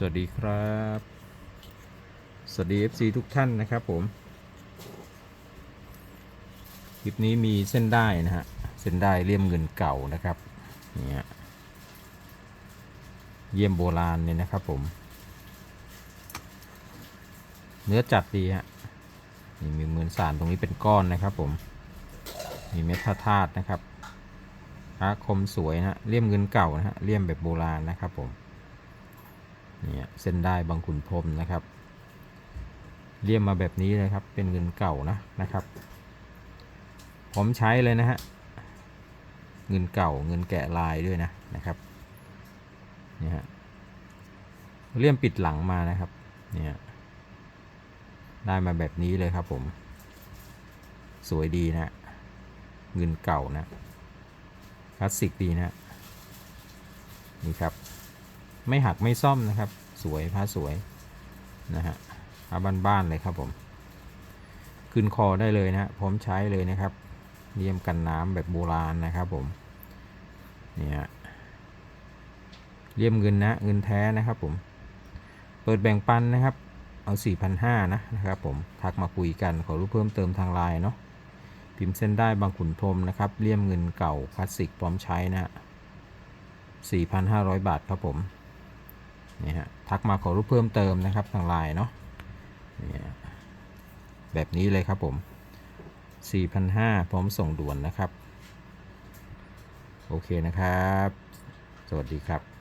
สวัสดีครับ สวัสดี FC ทุกท่านนะครับผม คลิปนี้มีเส้นได้นะฮะ เส้นได้เลี่ยมเงินเก่านะครับ เนี่ย เยี่ยมโบราณเนี่ยนะครับผม เนื้อจัดดีฮะ นี่มีเหมือนสารตรงนี้เป็นก้อนนะครับผม มีเม็ดพระธาตุนะครับอาคมสวยนะฮะ เลี่ยมเงินเก่านะฮะ เลี่ยมแบบโบราณนะครับผม เนี่ยเส้นได้บางขุนพรมนะครับเลี่ยมมาแบบนี้เลยครับ เป็นเงินเก่านะนะครับ ผมใช้เลยนะฮะ เงินเก่าเงินแกะลายด้วยนะนะครับเนี่ยฮะ เลี่ยมปิดหลังมานะครับ เนี่ยได้มาแบบนี้เลยครับผม สวยดีนะ เงินเก่านะ คลาสสิกดีนะ นี่ครับ ไม่หักไม่ซ่อมนะครับ สวยผ้าสวยนะฮะผ้าบ้านๆเลยครับผมขึ้นคอได้เลยนะฮะพร้อมใช้เลยนะครับเยี่ยมกันน้ำแบบโบราณนะครับผมเนี่ยเลี่ยมเงินนะเงินแท้นะครับผม เปิดแบ่งปันนะครับ เอา 4,500นะนะครับผม ทักมาคุยกันขอรู้เพิ่มเติมทางไลน์เนาะ พิมพ์เส้นได้บางขุนพรมนะครับ เลี่ยมเงินเก่าคลาสสิกพร้อมใช้นะฮะ4,500 บาทครับผม นี่ฮะทักมาขอรูปเพิ่มเติมนะครับทางไลน์เนาะนี่แบบนี้เลยครับผม 4,500 พร้อมส่งด่วนนะครับ โอเคนะครับ สวัสดีครับ